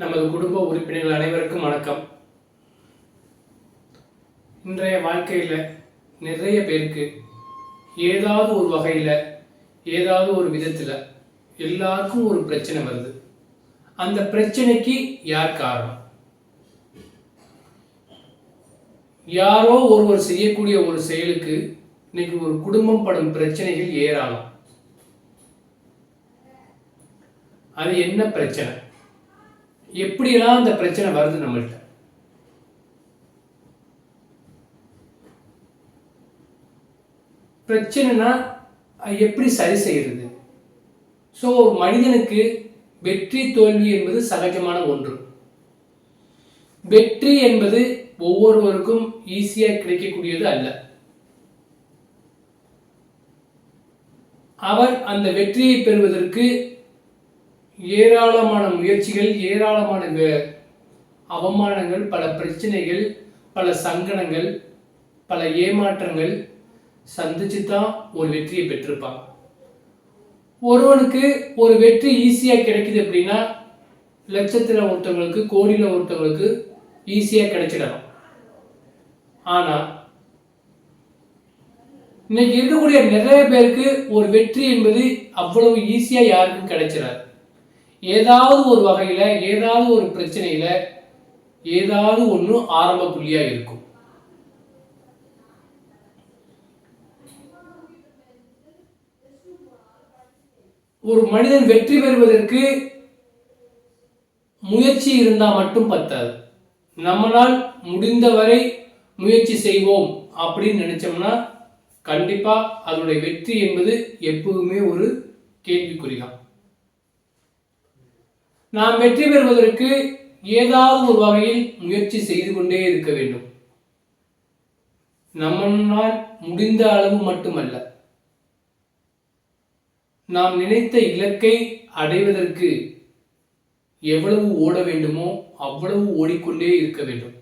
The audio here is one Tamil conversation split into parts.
நமது குடும்ப உறுப்பினர்கள் அனைவருக்கும் வணக்கம். இன்றைய வாழ்க்கையில் நிறைய பேருக்கு ஏதாவது ஒரு வகையில் ஏதாவது ஒரு விதத்தில் எல்லாருக்கும் ஒரு பிரச்சனை வருது. அந்த பிரச்சனைக்கு யார் காரணம்? யாரோ ஒருவர் செய்யக்கூடிய ஒரு செயலுக்கு இன்னைக்கு ஒரு குடும்பம் படும் பிரச்சனைகள் ஏராளம். அது என்ன பிரச்சனை? எப்படியெல்லாம் அந்த பிரச்சனை வருது நம்மள்கிட்ட பிரச்சனைனா எப்படி சரி செய்யறது? ஸோ ஒரு மனிதனுக்கு வெற்றி தோல்வி என்பது சகஜமான ஒன்று. வெற்றி என்பது ஒவ்வொருவருக்கும் ஈஸியாக கிடைக்கக்கூடியது அல்ல. அவர் அந்த வெற்றியை பெறுவதற்கு ஏராளமான முயற்சிகள் ஏராளமான வே- அவமானங்கள் பல பிரச்சனைகள் பல சங்கடங்கள் பல ஏமாற்றங்கள் சந்திச்சு தான் ஒரு வெற்றியை பெற்றிருப்பாங்க. ஒருவனுக்கு ஒரு வெற்றி ஈஸியாக கிடைக்குது அப்படின்னா லட்சத்தில் ஒருத்தவங்களுக்கு கோடியில் ஒருத்தவங்களுக்கு ஈஸியாக கிடைச்சிடலாம். ஆனால் இன்னைக்கு இருக்கக்கூடிய நிறைய பேருக்கு ஒரு வெற்றி என்பது அவ்வளவு ஈஸியாக யாருக்கும் கிடைச்சிடாது ஏதாவது ஒரு வகையில் ஏதாவது ஒரு பிரச்சனையில் ஏதாவது ஒன்று ஆரம்ப புள்ளியாக இருக்கும். ஒரு மனிதன் வெற்றி பெறுவதற்கு முயற்சி இருந்தால் மட்டும் பத்தாது. நம்மளால் முடிந்தவரை முயற்சி செய்வோம் அப்படின்னு நினைச்சோம்னா கண்டிப்பாக அதனுடைய வெற்றி என்பது எப்பவுமே ஒரு கேள்விக்குறிதான். நாம் வெற்றி பெறுவதற்கு ஏதாவது ஒரு வகையில் முயற்சி செய்து கொண்டே இருக்க வேண்டும். நம்மால் முடிந்த அளவு மட்டுமல்ல. நாம் நினைத்த இலக்கை அடைவதற்கு எவ்வளவு ஓட வேண்டுமோ அவ்வளவு ஓடிக்கொண்டே இருக்க வேண்டும்.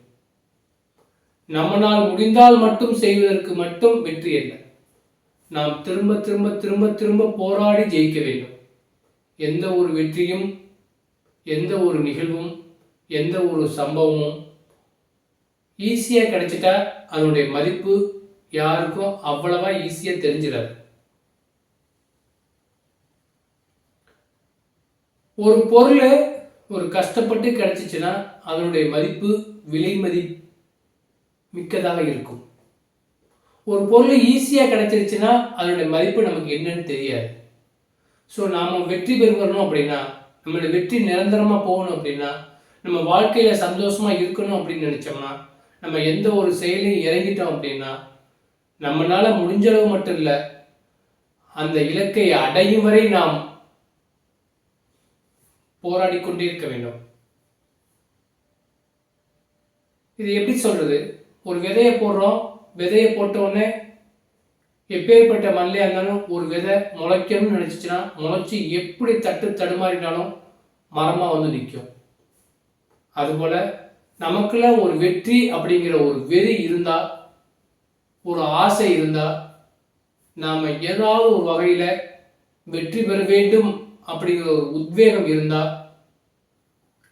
நம்மனால் முடிந்தால் மட்டும் செய்வதற்கு மட்டும் வெற்றி அல்ல. நாம் திரும்ப திரும்ப திரும்ப திரும்ப போராடி ஜெயிக்க வேண்டும். எந்த ஒரு வெற்றியும் எந்த ஒரு நிகழ்வும் எந்த ஒரு சம்பவமும் ஈஸியாக கிடைச்சிட்டா அதனுடைய மதிப்பு யாருக்கும் அவ்வளவா ஈஸியாக தெரிஞ்சிடாது ஒரு பொருள் ஒரு கஷ்டப்பட்டு கிடைச்சிச்சுன்னா அதனுடைய மதிப்பு விலை மதி மிக்கதாக இருக்கும். ஒரு பொருள் ஈஸியாக கிடைச்சிருச்சுன்னா அதனுடைய மதிப்பு நமக்கு என்னன்னு தெரியாது. ஸோ நாம் வெற்றி பெறுகிறோம் அப்படின்னா நம்மளோட வெற்றி நிரந்தரமாக போகணும் அப்படின்னா நம்ம வாழ்க்கையில் சந்தோஷமாக இருக்கணும் அப்படின்னு நினச்சோம்னா நம்ம எந்த ஒரு செயலையும் இறங்கிட்டோம் அப்படின்னா நம்மளால முடிஞ்ச அளவு மட்டும் இல்லை அந்த இலக்கை அடையும் வரை நாம் போராடி கொண்டே இருக்க வேண்டும். இது எப்படி சொல்றது? ஒரு விதையை போடுறோம் விதையை போட்ட உடனே எப்பேற்பட்ட மண்ணிலே இருந்தாலும் ஒரு விதை முளைக்கணும்னு நினச்சிச்சுன்னா முளைச்சி எப்படி தட்டு தடுமாறினாலும் மரமாக வந்து நிற்கும் அதுபோல் நமக்குள்ள ஒரு வெற்றி அப்படிங்கிற ஒரு வெறி இருந்தால் ஒரு ஆசை இருந்தால் நாம் ஏதாவது ஒரு வகையில் வெற்றி பெற வேண்டும் அப்படிங்கிற ஒரு உத்வேகம் இருந்தால்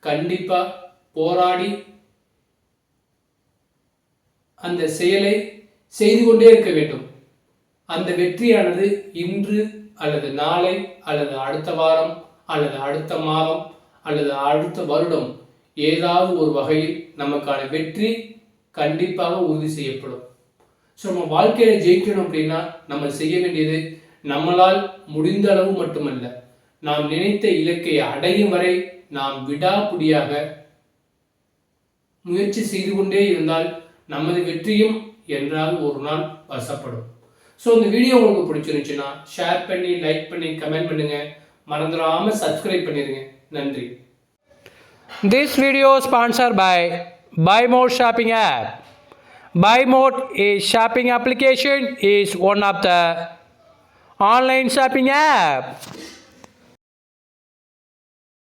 கண்டிப்பாக போராடி அந்த செயலை செய்து கொண்டே இருக்க வேண்டும். அந்த வெற்றியானது இன்று அல்லது நாளை அல்லது அடுத்த வாரம் அல்லது அடுத்த மாதம் அல்லது அடுத்த வருடம் ஏதாவது ஒரு வகையில் நமக்கான வெற்றி கண்டிப்பாக உறுதி செய்யப்படும். ஸோ நம்ம வாழ்க்கையில ஜெயிக்கணும் அப்படின்னா நம்ம செய்ய வேண்டியது நம்மளால் முடிந்த அளவு மட்டுமல்ல நாம் நினைத்த இலக்கை அடையும் வரை நாம் விடாபுடியாக முயற்சி செய்து கொண்டே இருந்தால் நமது வெற்றியும் என்றால் ஒரு நாள் வசப்படும். ஸோ இந்த வீடியோ உங்களுக்கு பிடிச்சிருந்துச்சுன்னா ஷேர் பண்ணி லைக் பண்ணி கமெண்ட் பண்ணுங்க மறந்துடாம சப்ஸ்கிரைப் பண்ணிருங்க நன்றி This video sponsored by Buy More Shopping app. Buy More is shopping application is one of the online shopping app.